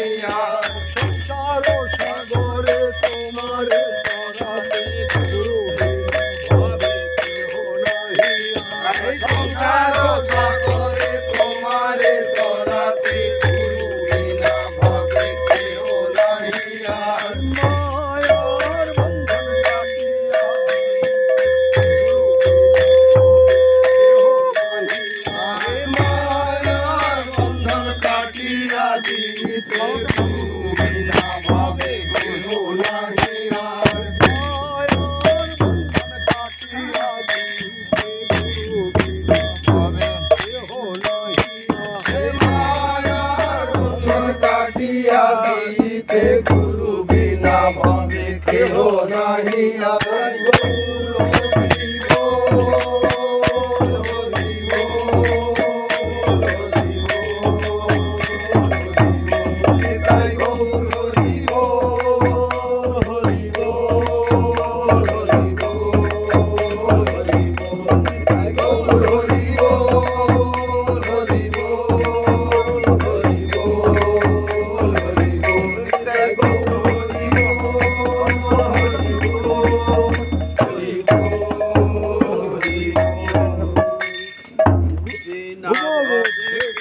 Yeah. কেহ নাহি আর মায়ার বন্ধন কাটিয়া